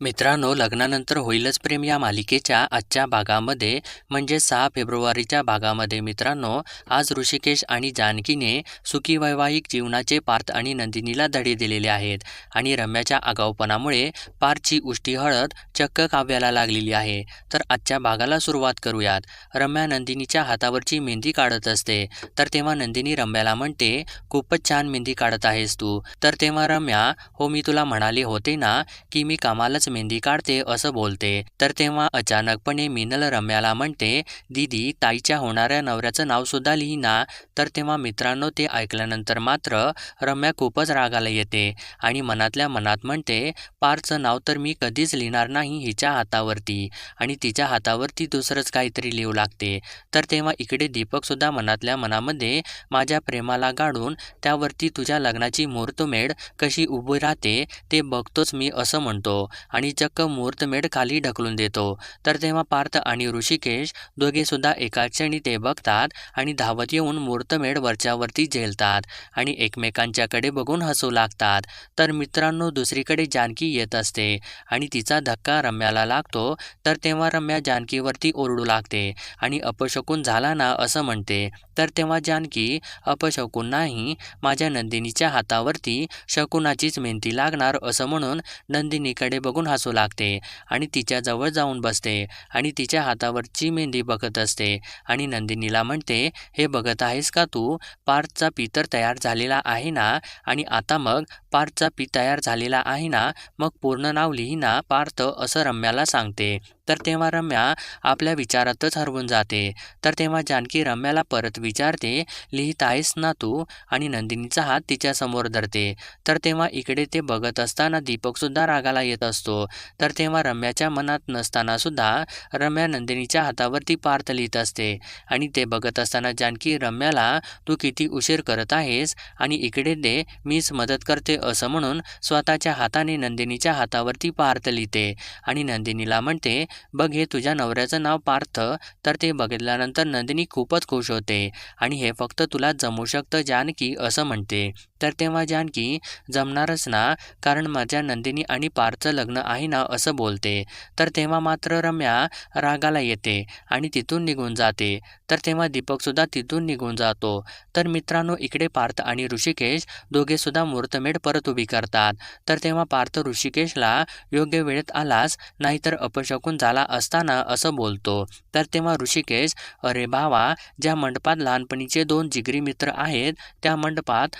मित्रांनो लग्नानंतर होईलच प्रेम या मालिकेच्या आजच्या भागामध्ये. म्हणजे सहा फेब्रुवारीच्या भागामध्ये मित्रांनो आज ऋषिकेश आणि जानकीने सुखी वैवाहिक जीवनाचे पार्थ आणि नंदिनीला धडे दिलेले आहेत आणि रम्याच्या आगाऊपणामुळे पार्थची उष्टी हळद चक्क काव्याला लागलेली आहे. तर आजच्या भागाला सुरुवात करूयात. रम्या नंदिनीच्या हातावरची मेहंदी काढत असते. तर तेव्हा नंदिनी रम्याला म्हणते खूपच छान मेहंदी काढत आहेस तू. तर तेव्हा रम्या हो मी तुला म्हणाले होते ना की मी कामालाच मेहंदी काढते असं बोलते. तर तेव्हा अचानकपणे मिनल रम्याला म्हणते दीदी ताईच्या होणाऱ्या नवऱ्याचं नाव सुद्धा लिहिना. तर तेव्हा मित्रांनो ते ऐकल्यानंतर मात्र रम्या खूपच रागाला येते आणि मनातल्या मनात म्हणते पारचं नाव तर मी कधीच लिहिणार नाही हिच्या हातावरती आणि तिच्या हातावरती दुसरंच काहीतरी लिहू लागते. तर तेव्हा इकडे दीपकसुद्धा मनातल्या मनामध्ये माझ्या प्रेमाला गाडून त्यावरती तुझ्या लग्नाची मुहूर्तमेढ कशी उभी राहते ते बघतोच मी असं म्हणतो आणि चक्क मुहूर्तमेढ खाली ढकलून देतो. तर तेव्हा पार्थ आणि ऋषिकेश दोघे सुद्धा क्षणी ते बघतात आणि धावत येऊन मुहूर्तमेढ वरच्यावरती झेलतात आणि एकमेकांच्याकडे बघून हसू लागतात. तर मित्रांनो दुसरीकडे जानकी येत असते आणि तिचा धक्का रम्याला लागतो. तर तेव्हा रम्या जानकीवरती ओरडू लागते आणि अपशकून झाला ना असं म्हणते. तर तेव्हा जानकी अपशकून नाही माझ्या नंदिनीच्या हातावरती शकुनाचीच मेहनती लागणार असं म्हणून नंदिनीकडे बघून हसू लागते आणि तिच्या जवळ जाऊन बसते आणि तिच्या हातावरची मेहंदी बघत असते. आणि नंदिनीला म्हणते हे बघत आहेस का तू? पार्थचा पी तर तयार झालेला आहे ना? आणि आता मग पार्थचा पी तयार झालेला आहे ना? मग पूर्ण नाव लिही ना पार्थ असं रम्याला सांगते. तर तेव्हा रम्या आपल्या विचारातच हरवून जाते. तर तेव्हा जानकी रम्याला परत विचारते लिहित आहेस ना तू? आणि नंदिनीचा हात तिच्यासमोर धरते. तर तेव्हा इकडे ते बघत असताना दीपकसुद्धा रागाला येत असतो. तर तेव्हा रम्याच्या मनात नसताना सुद्धा रम्या नंदिनीच्या हातावरती पार्थ लिहित असते. आणि ते बघत असताना जानकी रम्याला तू किती उशीर करत आहेस? आणि इकडे दे मीच मदत करते असं म्हणून स्वतःच्या हाताने नंदिनीच्या हातावरती पार्थ लिहिते. आणि नंदिनीला म्हणते बघ हे तुझ्या नवऱ्याचं नाव पार्थ. तर ते बघितल्यानंतर नंदिनी खूपच खुश होते. आणि हे फक्त तुला जमू शकतं जानकी असं म्हणते. तर तेव्हा जानकी जमणारच ना कारण माझ्या नंदिनी आणि पारचं लग्न आहे ना असं बोलते. तर तेव्हा मात्र रम्या रागाला येते आणि तिथून निघून जाते. तर तेव्हा दीपकसुद्धा तिथून निघून जातो. तर मित्रांनो इकडे पार्थ आणि ऋषिकेश दोघेसुद्धा मुहूर्तमेढ परत उभी करतात. तर तेव्हा पार्थ ऋषिकेशला योग्य वेळेत आलास नाहीतर अपशकून झाला असताना असं बोलतो. तर तेव्हा ऋषिकेश अरे भावा ज्या मंडपात लहानपणीचे दोन जिगरी मित्र आहेत त्या मंडपात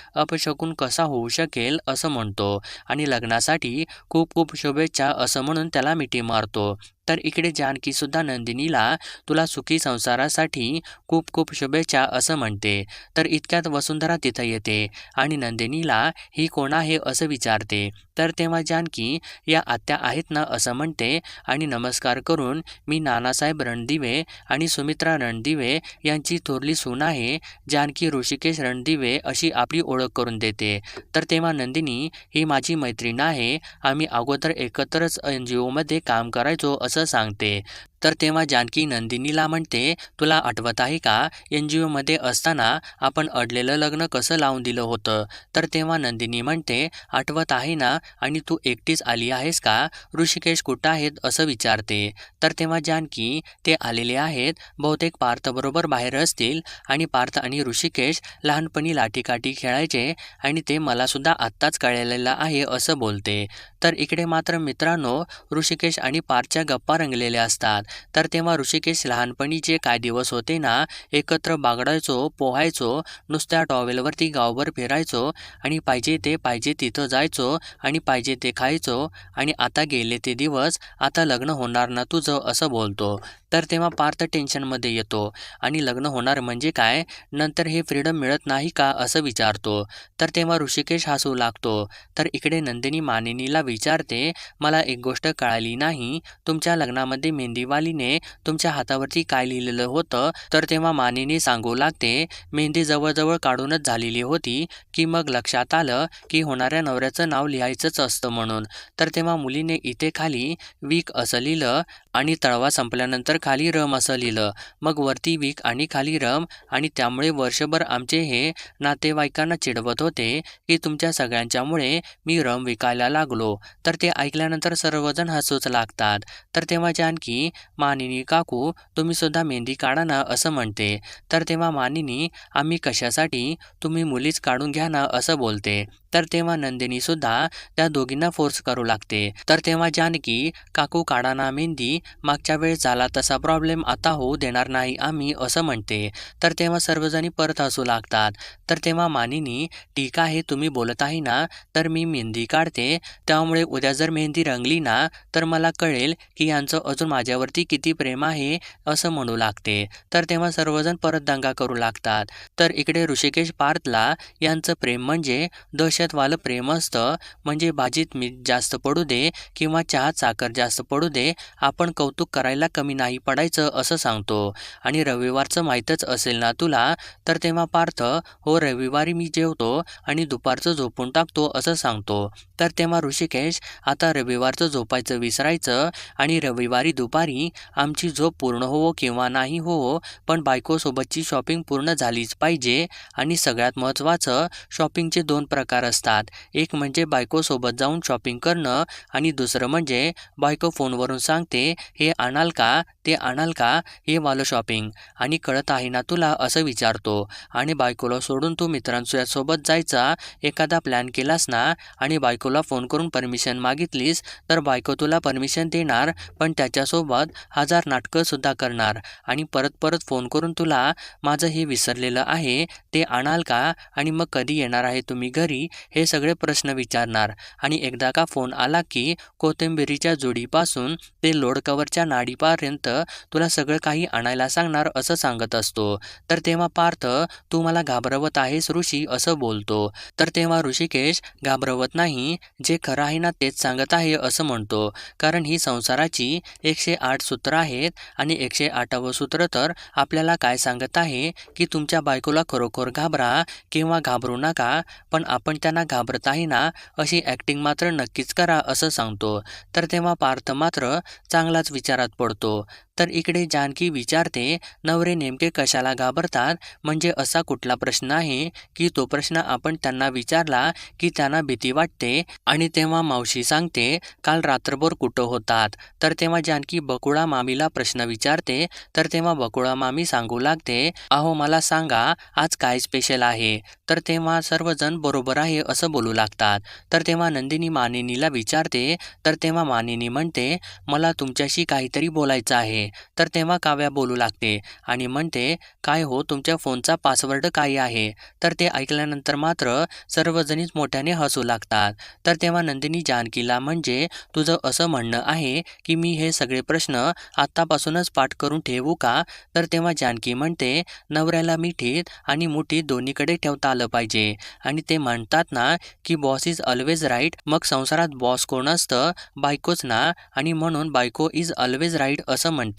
शकून कसा होऊ शकेल असं म्हणतो. आणि लग्नासाठी खूप खूप शुभेच्छा असं म्हणून त्याला मिठी मारतो. तर इकडे जानकीसुद्धा नंदिनीला तुला सुखी संसारासाठी खूप खूप शुभेच्छा असं म्हणते. तर इतक्यात वसुंधरा तिथं येते आणि नंदिनीला ही कोण आहे? असं विचारते. तर तेव्हा जानकी या आत्या आहेत ना? असं म्हणते आणि नमस्कार करून मी नानासाहेब रणदिवे आणि सुमित्रा रणदिवे यांची थोरली सून आहे. जानकी ऋषिकेश रणदिवे अशी आपली ओळख करून देते. तर तेव्हा नंदिनी ही माझी मैत्रीण आहे. आम्ही अगोदर एकत्रच एन जी ओमध्ये काम करायचो असं सांगते. तर तेव्हा जानकी नंदिनीला म्हणते तुला आठवत आहे का? एन जी ओमध्ये असताना आपण अडलेलं लग्न कसं लावून दिलं होतं? तर तेव्हा नंदिनी म्हणते आठवत आहे ना? आणि तू एकटीच आली आहेस का? ऋषिकेश कुठं आहेत असं विचारते. तर तेव्हा जानकी ते आलेले आहेत बहुतेक पार्थबरोबर बाहेर असतील आणि पार्थ आणि ऋषिकेश लहानपणी लाठीकाठी खेळायचे आणि ते मलासुद्धा आत्ताच कळलेलं आहे असं बोलते. तर इकडे मात्र मित्रांनो ऋषिकेश आणि पार्थच्या गप्पा रंगलेल्या असतात. तर तेव्हा ऋषिकेश लहानपणी जे काय दिवस होते ना एकत्र बागडायचो पोहायचो नुसत्या टॉवेलवरती गावभर फिरायचो आणि पाहिजे ते पाहिजे तिथं जायचो आणि पाहिजे ते खायचो आणि आता गेले ते दिवस आता लग्न होणार ना तुझं असं बोलतो. तर तेव्हा पार्थ टेन्शनमध्ये येतो आणि लग्न होणार म्हणजे काय? नंतर हे फ्रीडम मिळत नाही का? असं विचारतो. तर तेव्हा ऋषिकेश हसू लागतो. तर इकडे नंदिनी मानिनीला विचारते मला एक गोष्ट कळाली नाही. तुमच्या लग्नामध्ये मेहंदीवालीने तुमच्या हातावरती काय लिहिलेलं होतं? तर तेव्हा मानिनी सांगू लागते मेहंदी जवळजवळ काढूनच झालेली होती. की मग लक्षात आलं की होणाऱ्या नवऱ्याचं नाव लिहायचंच असतं म्हणून. तर तेव्हा मुलीने इथे खाली वीक असं लिहिलं आणि तळवा संपल्यानंतर खाली रम असं लिहिलं. मग वरती वीक आणि खाली रम आणि त्यामुळे वर्षभर आमचे हे नातेवाईकांना चिडवत होते की तुमच्या सगळ्यांच्यामुळे मी रम विकायला लागलो. तर ते ऐकल्यानंतर सर्वजण हसूच लागतात. तर तेव्हा जानकी मानिनी काकू तुम्ही सुद्धा मेहंदी काढा ना असं म्हणते. तर तेव्हा मानिनी आम्ही कशासाठी? तुम्ही मुलीच काढून घ्या ना असं बोलते. तर तेव्हा नंदिनी सुद्धा त्या दोघींना फोर्स करू लागते. तर तेव्हा जानकी काकू काढा ना मेहंदी मागच्या वेळेस झाला तसा प्रॉब्लेम आता होऊ देणार नाही आम्ही असं म्हणते. तर तेव्हा सर्वजणी परत हसू लागतात. तर तेव्हा मानिनी ठीक आहे तुम्ही बोलत आहे ना तर मी मेहंदी काढते. त्यामुळे उद्या जर मेहंदी रंगली ना तर मला कळेल की यांचं अजून माझ्यावरती किती प्रेम आहे असं म्हणू लागते. तर तेव्हा सर्वजण परत दंगा करू लागतात. तर इकडे ऋषिकेश पार्थला यांचं प्रेम म्हणजे दश दहशतवालं प्रेम असतं. म्हणजे भाजीत मीठ जास्त पडू दे किंवा चहात साखर जास्त पडू दे आपण कौतुक करायला कमी नाही पडायचं असं सांगतो. आणि रविवारचं माहीतच असेल ना तुला? तर तेव्हा पार्थ हो रविवारी मी जेवतो आणि दुपारचं झोपून टाकतो असं सांगतो. तर तेव्हा ऋषिकेश आता रविवारचं झोपायचं विसरायचं आणि रविवारी दुपारी आमची झोप पूर्ण होवो किंवा नाही होवो पण बायकोसोबतची शॉपिंग पूर्ण झालीच पाहिजे आणि सगळ्यात महत्त्वाचं शॉपिंगचे दोन प्रकार असतात. एक म्हणजे बायकोसोबत जाऊन शॉपिंग करणं आणि दुसरं म्हणजे बायको फोनवरून सांगते हे आणाल का? ते आणाल का? हे वालं शॉपिंग. आणि कळत आहे ना तुला? असं विचारतो. आणि बायकोला सोडून तू मित्रांसोबत जायचा एखादा प्लॅन केलास ना आणि बायको बायकोला फोन करून परमिशन मागितलीस तर बायको तुला परमिशन देणार पण त्याच्यासोबत हजार नाटकंसुद्धा करणार. आणि परत परत फोन करून तुला माझं हे विसरलेलं आहे ते आणाल का? आणि मग कधी येणार आहे तुम्ही घरी? हे सगळे प्रश्न विचारणार. आणि एकदा का फोन आला की कोथिंबिरीच्या जोडीपासून ते लोडकवरच्या नाडीपर्यंत तुला सगळं काही आणायला सांगणार असं सांगत असतो. तर तेव्हा पार्थ तू मला घाबरवत आहेस ऋषी असं बोलतो. तर तेव्हा ऋषिकेश घाबरवत नाही जे खरं आहे ना तेच सांगत आहे असं म्हणतो. कारण ही संसाराची एकशे आठ सूत्र आहेत आणि एकशे आठावं सूत्र तर आपल्याला काय सांगत आहे? की तुमच्या बायकोला खरोखर घाबरा किंवा घाबरू नका पण आपण त्यांना घाबरत आहे ना अशी ॲक्टिंग मात्र नक्कीच करा असं सांगतो. तर तेव्हा पार्थ मात्र चांगलाच विचारात पडतो. तर इकडे जानकी विचारते नवरे नेमके कशाला घाबरतात? म्हणजे असा कुठला प्रश्न आहे की तो प्रश्न आपण त्यांना विचारला की त्यांना भीती वाटते आणि तेव्हा मावशी सांगते काल रात्रभर कुठं होतात? तर तेव्हा जानकी बकुळा मामीला प्रश्न विचारते तर तेव्हा बकुळा मामी सांगू लागते अहो मला सांगा आज काय स्पेशल आहे? तर तेव्हा सर्वजण बरोबर आहे असं बोलू लागतात. तर तेव्हा नंदिनी मानिनीला विचारते तर तेव्हा मानिनी म्हणते मला तुमच्याशी काहीतरी बोलायचं आहे. तर तेव्हा काव्या बोलू लागते. आणि म्हणते काय हो तुमच्या फोनचा पासवर्ड काय आहे? तर ते ऐकल्यानंतर मात्र सर्वजणीच मोठ्याने हसू लागतात. तर तेव्हा नंदिनी जानकीला म्हणजे तुझं असं म्हणणं आहे की मी हे सगळे प्रश्न आत्तापासूनच पाठ करून ठेवू का? तर तेव्हा जानकी म्हणते नवऱ्याला मिठीत आणि मुठीत दोन्हीकडे ठेवता आलं पाहिजे. आणि ते म्हणतात ना की बॉस इज ऑलवेज राईट मग संसारात बॉस कोण असतं? बायकोच ना. आणि म्हणून बायको इज ऑलवेज राईट असं म्हणते.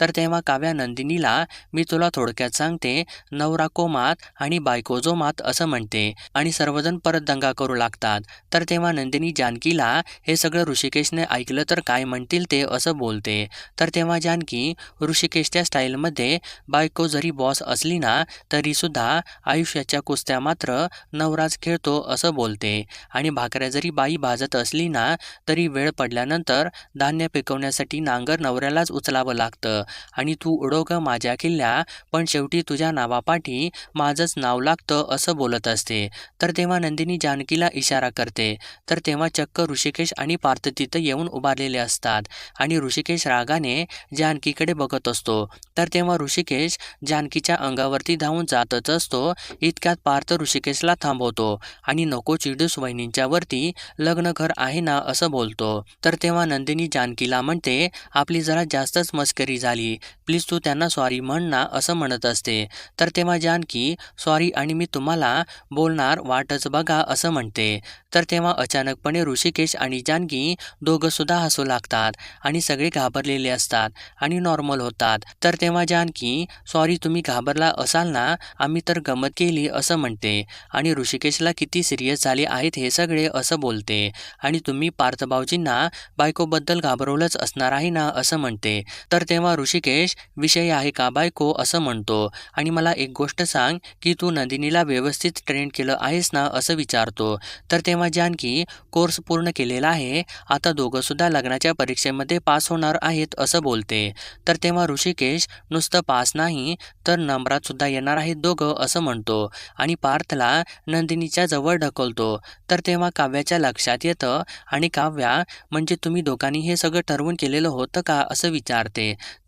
तर तेव्हा काव्या नंदिनीला मी तुला थोडक्यात सांगते नवरा कोमात आणि बायकोजो मात असं म्हणते. आणि सर्वजण परत दंगा करू लागतात. तर तेव्हा नंदिनी जानकीला हे सगळं ऋषिकेशने ऐकलं तर काय म्हणतील ते असं बोलते. तर तेव्हा जानकी ऋषिकेशच्या स्टाईलमध्ये बायको जरी बॉस असली ना तरीसुद्धा आयुष्याच्या कुस्त्या मात्र नवराज खेळतो असं बोलते. आणि भाकऱ्या जरी बाई भाजत असली ना तरी वेळ पडल्यानंतर धान्य पिकवण्यासाठी नांगर नवऱ्यालाच उचलावं लागतं. आणि तू उडो ग माझ्या किल्ल्या पण शेवटी तुझ्या नावापाठी माझंच नाव लागतं असं बोलत असते. तर तेव्हा नंदिनी जानकीला इशारा करते. तर तेव्हा चक्क ऋषिकेश आणि पार्थ तिथं येऊन उभारलेले असतात. आणि ऋषिकेश रागाने जानकीकडे बघत असतो. तर तेव्हा ऋषिकेश जानकीच्या अंगावरती धावून जातच असतो. इतक्यात पार्थ ऋषिकेशला थांबवतो. आणि नको चिडूस वहिनींच्यावरती लग्न घर आहे ना असं बोलतो. तर तेव्हा नंदिनी जानकीला म्हणते आपली जरा जास्तच मस्करी झाली. प्लीज तू त्यांना सॉरी म्हण ना असं म्हणत असते. तर तेव्हा जानकी सॉरी आणि मी तुम्हाला बोलणार वाटच बघा असं म्हणते. तर तेव्हा अचानकपणे ऋषिकेश आणि जानकी दोघंसुद्धा हसू लागतात आणि सगळे घाबरलेले असतात आणि नॉर्मल होतात. तर तेव्हा जानकी सॉरी तुम्ही घाबरला असाल ना आम्ही तर गमत केली असं म्हणते. आणि ऋषिकेशला किती सिरियस झाले आहेत हे सगळे असं बोलते. आणि तुम्ही पार्थभाऊजींना बायकोबद्दल घाबरवलंच असणार आहे ना असं म्हणते. तर तेव्हा ऋषिकेश विषय आहे का बायको असं म्हणतो. आणि मला एक गोष्ट सांग की तू नंदिनीला व्यवस्थित ट्रेन केलं आहेस ना असं विचारतो. तर तेव्हा जानकी कोर्स पूर्ण केलेला आहे आता दोघंसुद्धा लग्नाच्या परीक्षेमध्ये पास होणार आहेत असं बोलते. तर तेव्हा ऋषिकेश नुसतं पास नाही तर नंबरात सुद्धा येणार आहेत दोघं असं म्हणतो. आणि पार्थला नंदिनीच्या जवळ ढकलतो. तर तेव्हा काव्याच्या लक्षात येतं आणि काव्या म्हणजे तुम्ही दोघांनी हे सगळं ठरवून केलेलं होतं का असं विचारते.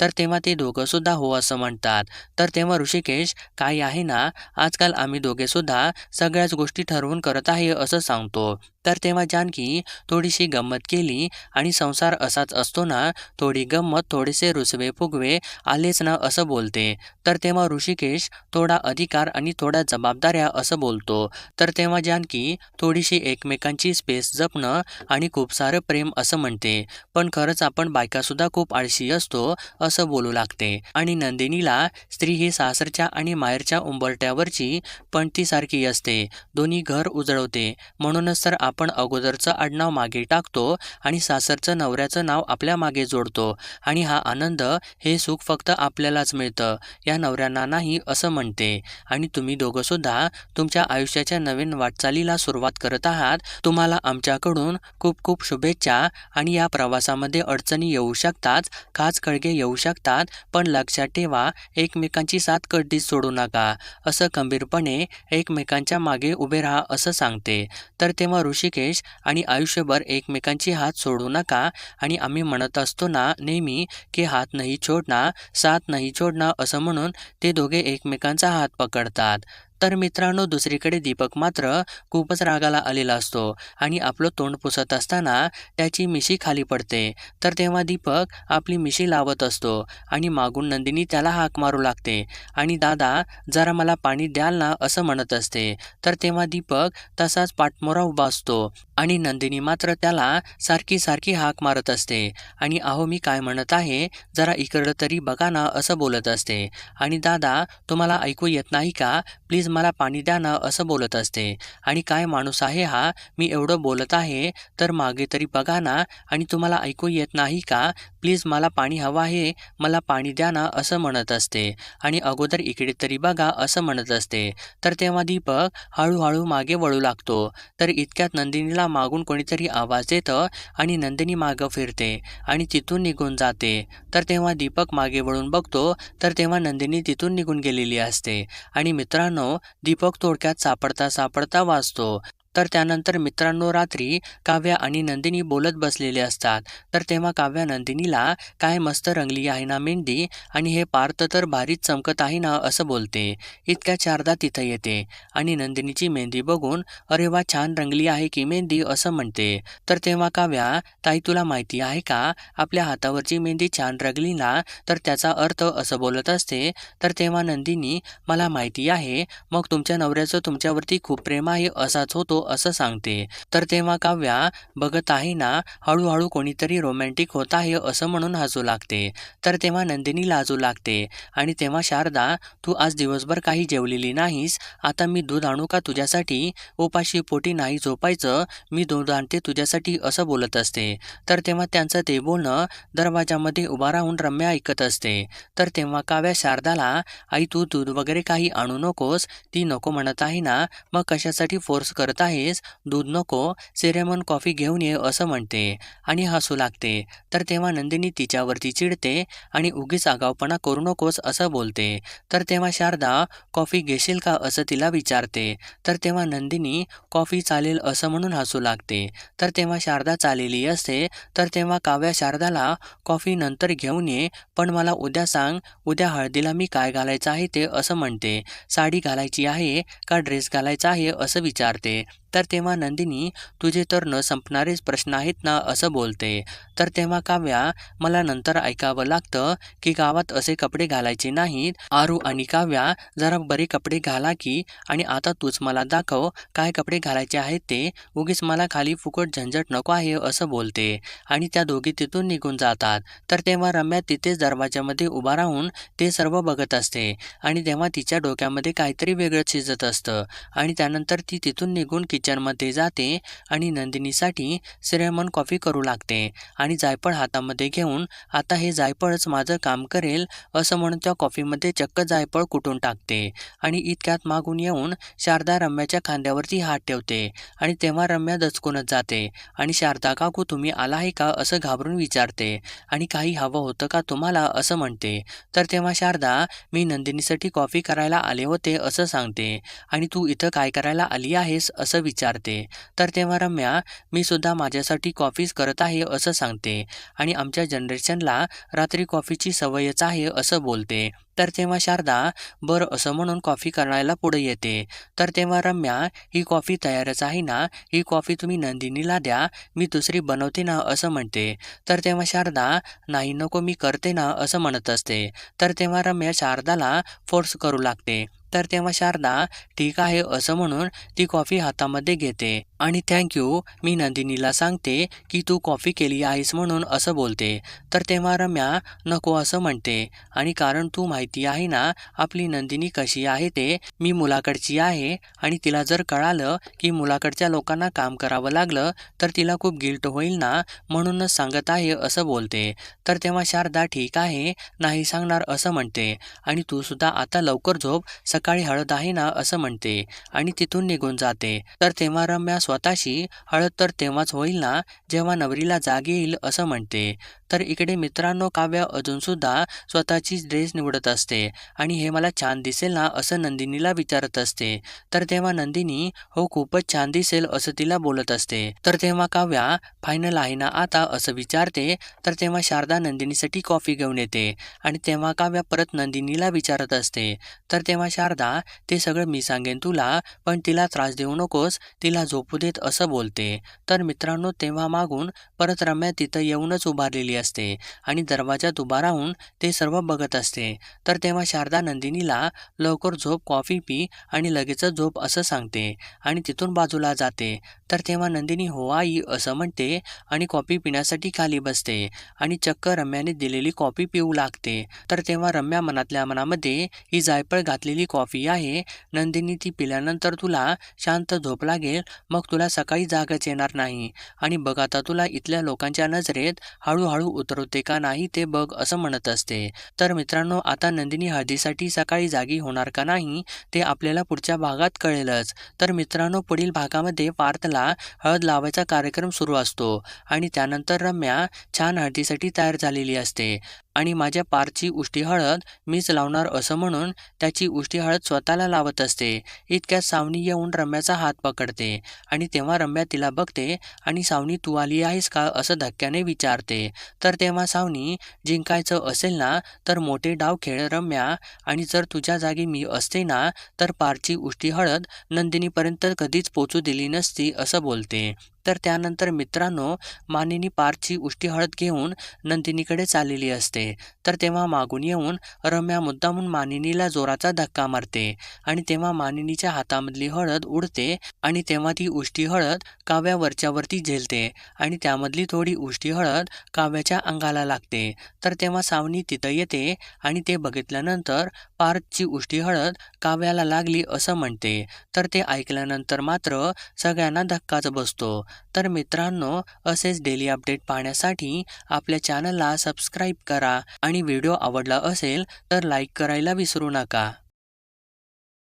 तर तेव्हा ते दोघं सुद्धा हो असं म्हणतात. तर तेव्हा ऋषिकेश काय आहे ना आजकाल आम्ही दोघे सुद्धा सगळ्याच गोष्टी ठरवून करत आहे असं सांगतो. तर तेव्हा जानकी थोडीशी गंमत केली आणि संसार असाच असतो ना थोडी गंमत थोडेसे रुसवे फुगवे आलेच ना असं बोलते. तर तेव्हा ऋषिकेश थोडा अधिकार आणि थोड्या जबाबदाऱ्या असं बोलतो. तर तेव्हा जानकी थोडीशी एकमेकांची स्पेस जपणं आणि खूप सारं प्रेम असं म्हणते. पण खरंच आपण बायकासुद्धा खूप आळशी असतो. असं बोलू लागते. आणि नंदिनीला स्त्री ही सासरच्या आणि माहेरच्या उंबरट्यावरची पणतीसारखी असते. दोन्ही घर उजळवते. म्हणूनच तर आपण अगोदरचं आडनाव मागे टाकतो आणि सासरचं नवऱ्याचं नाव आपल्या मागे जोडतो. आणि हा आनंद हे सुख फक्त आपल्यालाच मिळतं. या नवऱ्यांना नाही असं म्हणते. आणि तुम्ही दोघंसुद्धा तुमच्या आयुष्याच्या नवीन वाटचालीला सुरुवात करत आहात. तुम्हाला आमच्याकडून खूप खूप शुभेच्छा. आणि या प्रवासामध्ये अडचणी येऊ शकतात. खास खळगे येऊ शकतात पण लक्षात ठेवा एकमेकांची साथ कधीच सोडू नका. असं खंबीरपणे एकमेकांच्या मागे उभे राहा असं सांगते. तर तेव्हा ऋषिकेश आणि आयुष्यभर एकमेकांची हात सोडू नका आणि आम्ही म्हणत असतो ना नेहमी की हात नाही छोडणार साथ नाही छोडणार असं म्हणून ते दोघे एकमेकांचा हात पकडतात. तर मित्रांनो दुसरीकडे दीपक मात्र खूपच रागाला आलेला असतो आणि आपलं तोंड पुसत असताना त्याची मिशी खाली पडते. तर तेव्हा दीपक आपली मिशी लावत असतो आणि मागून नंदिनी त्याला हाक मारू लागते आणि दादा जरा मला पाणी द्याल ना असं म्हणत असते. तर तेव्हा दीपक तसाच पाठमोरा उभा असतो आणि नंदिनी मात्र त्याला सारखी सारखी हाक मारत असते आणि अहो मी काय म्हणत आहे? जरा इकडं तरी बघा ना असं बोलत असते. आणि दादा तुम्हाला ऐकू येत नाही का? प्लीज मला पाणी द्या ना असं बोलत असते. आणि काय माणूस आहे हा? मी एवढं बोलत आहे तर मागे तरी बघा ना. आणि तुम्हाला ऐकू येत नाही का? प्लीज मला पाणी हवं आहे मला पाणी द्या ना असं म्हणत असते. आणि अगोदर इकडे तरी बघा असं म्हणत असते. तर तेव्हा दीपक हळूहळू मागे वळू लागतो. तर इतक्यात नंदिनीला मागून कोणीतरी आवाज देतं आणि नंदिनी मागं फिरते आणि तिथून निघून जाते. तर तेव्हा दीपक मागे वळून बघतो तर तेव्हा नंदिनी तिथून निघून गेलेली असते. आणि मित्रांनो दीपक थोडक्यात सापडता सापडता वाचतो. तर त्यानंतर मित्रांनो रात्री काव्या आणि नंदिनी बोलत बसलेले असतात. तर तेव्हा काव्या नंदिनीला काय मस्त रंगली आहे ना मेंढी आणि हे पार्थ तर भारीच चमकत आहे ना असं बोलते. इतक्या चारदा तिथं येते आणि नंदिनीची मेहंदी बघून अरे वा छान रंगली आहे की मेहंदी असं म्हणते. तर तेव्हा काव्या ताई तुला माहिती आहे का आपल्या हातावरची मेहंदी छान रंगली ना तर त्याचा अर्थ असं बोलत असते. तर तेव्हा नंदिनी मला माहिती आहे मग तुमच्या नवऱ्याचं तुमच्यावरती खूप प्रेम आहे असाच होतो असं सांगते. तर तेव्हा काव्या बघत आहे ना हळूहळू कोणीतरी रोमॅन्टिक होत आहे असं म्हणून हसू लागते. तर तेव्हा नंदिनी लाजू लागते. आणि तेव्हा शारदा तू आज दिवसभर काही जेवलेली नाहीस. आता मी दूध आणू का तुझ्यासाठी? उपाशी पोटी नाही झोपायचं. मी दूध आणते तुझ्यासाठी असं बोलत असते. तर तेव्हा त्यांचं ते बोलणं दरवाजामध्ये उभा राहून रम्या ऐकत असते. तर तेव्हा काव्या शारदाला आई तू दूध वगैरे काही आणू नकोस. ती नको म्हणत आहे ना. मग कशासाठी फोर्स करत आहे? आहेस दूध नको सेरेमन कॉफी घेऊन ये असं म्हणते. आणि हसू लागते. तर तेव्हा नंदिनी तिच्यावरती चिडते आणि उगीच आगावपणा करू नकोस असं बोलते. तर तेव्हा शारदा कॉफी घेशील का असं तिला विचारते. तर तेव्हा नंदिनी कॉफी चालेल असं म्हणून हसू लागते. तर तेव्हा शारदा चालेली असते. तर तेव्हा काव्या शारदाला कॉफी नंतर घेऊन ये पण मला उद्या सांग उद्या हळदीला मी काय घालायचं आहे ते असं म्हणते. साडी घालायची आहे का ड्रेस घालायचा आहे असं विचारते. तर तेव्हा नंदिनी तुझे तर न संपणारेच प्रश्न आहेत ना? असं बोलते. तर तेव्हा काव्या मला नंतर ऐकावं लागतं की गावात असे कपडे घालायचे नाहीत. आरू आणि काव्या जरा बरे कपडे घाला की आणि आता तूच मला दाखव काय कपडे घालायचे आहेत ते. उगीच मला खाली फुकट झंझट नको आहे असं बोलते. आणि त्या दोघी तिथून निघून जातात. तर तेव्हा रम्या तिथेच दरवाजामध्ये उभा राहून ते सर्व बघत असते. आणि तेव्हा तिच्या डोक्यामध्ये काहीतरी वेगळं शिजत असतं. आणि त्यानंतर ती तिथून निघून किचनमध्ये जाते आणि नंदिनीसाठी सिरेमन कॉफी करू लागते आणि जायफळ हातामध्ये घेऊन आता हे जायफळच माझं काम करेल असं म्हणून त्या कॉफीमध्ये चक्क जायफळ कुटून टाकते आणि इतक्यात मागून येऊन शारदा रम्याच्या खांद्यावरती हात ठेवते आणि तेव्हा रम्या दचकूनच जाते आणि शारदा काकू तुम्ही आला आहे का? असं घाबरून विचारते आणि काही हवं होतं का तुम्हाला? असं म्हणते. तर तेव्हा शारदा मी नंदिनीसाठी कॉफी करायला आले होते असं सांगते. आणि तू इथं काय करायला आली आहेस? असं विचारते. तर तेव्हा रम्या मी सुद्धा माझ्यासाठी कॉफीच करत आहे असं सांगते आणि आमच्या जनरेशनला रात्री कॉफीची सवयच आहे असं बोलते. तर तेव्हा शारदा बरं असं म्हणून कॉफी करायला पुढे येते. तर तेव्हा रम्या ही कॉफी तयारच आहे ना? ही कॉफी तुम्ही नंदिनीला द्या मी दुसरी बनवते ना? असं म्हणते. तर तेव्हा शारदा नाही नको मी करते ना? असं म्हणत असते. तर तेव्हा रम्या शारदाला फोर्स करू लागते. तर तेव्हा शारदा ठीक आहे असं म्हणून ती कॉफी हातामध्ये घेते. आणि थँक्यू मी नंदिनीला सांगते की तू कॉफी केली आहेस म्हणून असं बोलते. तर तेव्हा रम्या नको असं म्हणते. आणि कारण तू माहिती आहे ना आपली नंदिनी कशी आहे ते मी मुलाकडची आहे. आणि तिला जर कळालं की मुलाकडच्या लोकांना काम करावं लागलं तर तिला खूप गिल्ट होईल ना म्हणूनच सांगत आहे असं बोलते. तर तेव्हा शारदा ठीक आहे नाही सांगणार असं म्हणते. आणि तू सुद्धा आता लवकर झोप सकाळी हळद आहे ना असं म्हणते. आणि तिथून निघून जाते. तर तेव्हा रम्या स्वतःशी हळद तर तेव्हाच होईल ना जेव्हा नवरीला जाग येईल असं म्हणते. तर इकडे मित्रांनो काव्य अजूनसुद्धा स्वतःचीच ड्रेस निवडत असते. आणि हे मला छान दिसेल ना असं नंदिनीला विचारत असते. तर तेव्हा नंदिनी हो खूपच छान दिसेल असं तिला बोलत असते. तर तेव्हा काव्या फायनल आहे ना आता असं विचारते. तर तेव्हा शारदा नंदिनीसाठी कॉफी घेऊन येते. आणि तेव्हा काव्या परत नंदिनीला विचारत असते. तर तेव्हा शारदा ते सगळं मी सांगेन तुला पण तिला त्रास देऊ नकोस तिला झोपू देत असं बोलते. तर मित्रांनो तेव्हा मागून परत रम्या तिथं येऊनच उभारलेली असते आणि दरवाजात उभा राहून ते सर्व बघत असते. तर तेव्हा शारदा नंदिनीला लवकर झोप कॉफी पी आणि लगेचच झोप असं सांगते आणि तिथून बाजूला जाते. तर तेव्हा नंदिनी हो आई असं म्हणते आणि कॉफी पिण्यासाठी खाली बसते आणि चक्क रम्याने दिलेली कॉफी पिऊ लागते. तर तेव्हा रम्या मनातल्या मनामध्ये ही जायफळ घातलेली कॉफी आहे. नंदिनी ती पिल्यानंतर तुला शांत झोप लागेल. मग तुला सकाळी जागच येणार नाही. आणि बघ आता तुला इथल्या लोकांच्या नजरेत हळूहळू उतरवते का नाही ते बघ असं म्हणत असते. तर मित्रांनो आता नंदिनी हळदीसाठी सकाळी जागी होणार का नाही ते आपल्याला पुढच्या भागात कळेलच. तर मित्रांनो पुढील भागामध्ये पार्थला हळद लावायचा कार्यक्रम सुरू असतो आणि त्यानंतर रम्या छान हळदीसाठी तयार झालेली असते. आणि माझ्या पारची उष्टी हळद मीच लावणार असं म्हणून त्याची उष्टी हळद स्वतःला लावत असते. इतक्यात सावनी येऊन रम्याचा हात पकडते आणि तेव्हा रम्या तिला बघते आणि सावनी तू आली आहेस का? असं धक्क्याने विचारते. तर तेव्हा सावनी जिंकायचं असेल ना तर मोठे डाव खेळ रम्या. आणि जर तुझ्या जागी मी असते ना तर पारची उष्टी हळद नंदिनीपर्यंत कधीच पोचू दिली नसती असं बोलते. तर त्यानंतर मित्रांनो मानिनी पारची उष्टी हळद घेऊन नंदिनीकडे चाललेली असते. तर तेव्हा मागून येऊन रम्या मुद्दामून मानिनीला जोराचा धक्का मारते आणि तेव्हा मानिनीच्या हातामधली हळद उडते आणि तेव्हा ती उष्टी हळद काव्यावरच्यावरती झेलते आणि त्यामधली थोडी उष्टी हळद काव्याच्या अंगाला लागते. तर तेव्हा सावनी तिथं येते आणि ते बघितल्यानंतर पारची उष्टी हळद काव्याला लागली असं म्हणते. तर ते ऐकल्यानंतर मात्र सगळ्यांना धक्काच बसतो. तर मित्रांनो असेच डेली अपडेट पाहण्यासाठी आपल्या चॅनलला सबस्क्राईब करा. आणि व्हिडिओ आवडला असेल तर लाईक करायला विसरू नका.